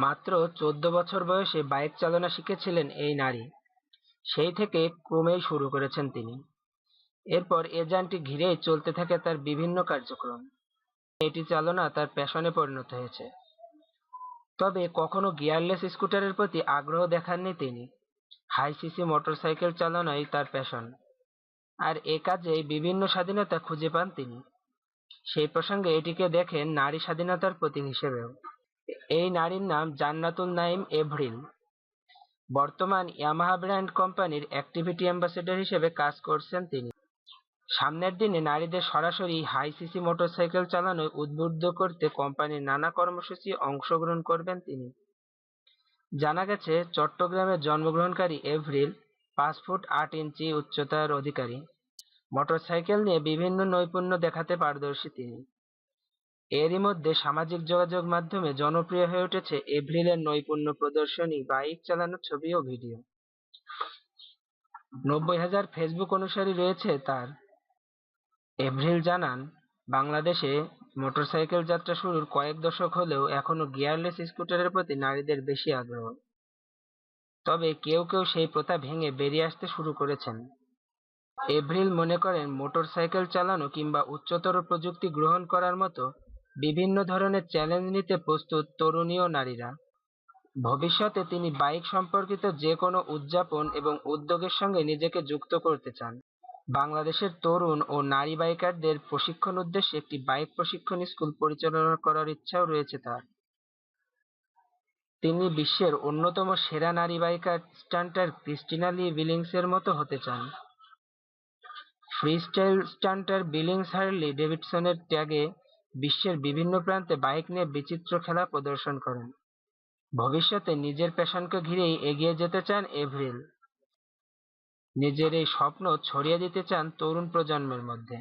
মাত্র চোদ্দ বছর বয়সে বাইক চালনা শিখেছিলেন এই নারী। সেই থেকে ক্রমেই শুরু করেছেন তিনি। এরপর এ যানটি ঘিরেই চলতে থাকে তার বিভিন্ন কার্যক্রম। এটি চালনা তার প্যাশনে পরিণত হয়েছে। তবে কখনো গিয়ারলেস স্কুটারের প্রতি আগ্রহ দেখাননি তিনি। হাই সিসি মোটরসাইকেল চালানোই তার প্যাশন আর এ কাজে বিভিন্ন স্বাধীনতা খুঁজে পান তিনি। সেই প্রসঙ্গে এটিকে দেখেন নারী স্বাধীনতার প্রতীক হিসেবেও। এই নারীর নাম জান্নাতুল নাইম এভরিল। বর্তমান ইয়ামাহা ব্র্যান্ড কোম্পানির অ্যাক্টিভিটি অ্যাম্বাসেডর হিসেবে কাজ করছেন তিনি। সামনের দিনে নারীদের সরাসরি হাই সিসি মোটরসাইকেল চালানোয় উদ্বুদ্ধ করতে কোম্পানির নানা কর্মসূচি অংশগ্রহণ করবেন তিনি। জানা গেছে, চট্টগ্রামে জন্মগ্রহণকারী এভরিল পাঁচ ফুট আট ইঞ্চি উচ্চতার অধিকারী। মোটরসাইকেল নিয়ে বিভিন্ন নৈপুণ্য দেখাতে পারদর্শী তিনি। এরই মধ্যে সামাজিক যোগাযোগ মাধ্যমে জনপ্রিয় হয়ে উঠেছে এভরিলের নৈপুণ্য প্রদর্শনী, বাইক চালানোর ছবি ও ভিডিও। নব্বই হাজার ফেসবুক অনুসারী রয়েছে তার। এভরিল জানান, বাংলাদেশে মোটরসাইকেল যাত্রা শুরুর কয়েক দশক হলেও এখনও গিয়ারলেস স্কুটারের প্রতি নারীদের বেশি আগ্রহ। তবে কেউ কেউ সেই প্রথা ভেঙে বেরিয়ে আসতে শুরু করেছেন। এভরিল মনে করেন, মোটরসাইকেল চালানো কিংবা উচ্চতর প্রযুক্তি গ্রহণ করার মতো বিভিন্ন ধরনের চ্যালেঞ্জ নিতে প্রস্তুত তরুণী ও নারীরা। ভবিষ্যতে তিনি বাইক সম্পর্কিত যে কোনো উদযাপন এবং উদ্যোগের সঙ্গে নিজেকে যুক্ত করতে চান। বাংলাদেশের তরুণ ও নারী বাইকারদের প্রশিক্ষণ উদ্দেশ্যে একটি বাইক প্রশিক্ষণ স্কুল পরিচালনা করার ইচ্ছাও রয়েছে তার। তিনি বিশ্বের অন্যতম সেরা নারী বাইকার স্টান্টার ক্রিস্টিনা লি বিলিংসের মতো হতে চান। ফ্রিস্টাইল স্টান্টার বিলিংস হার্লি ডেভিডসনের ট্যাগে বিশ্বের বিভিন্ন প্রান্তে বাইক নিয়ে বিচিত্র খেলা প্রদর্শন করেন। ভবিষ্যতে নিজের প্যাশনকে ঘিরেই এগিয়ে যেতে চান এভরিল। নিজের এই স্বপ্ন ছড়িয়ে দিতে চান তরুণ প্রজন্মের মধ্যে।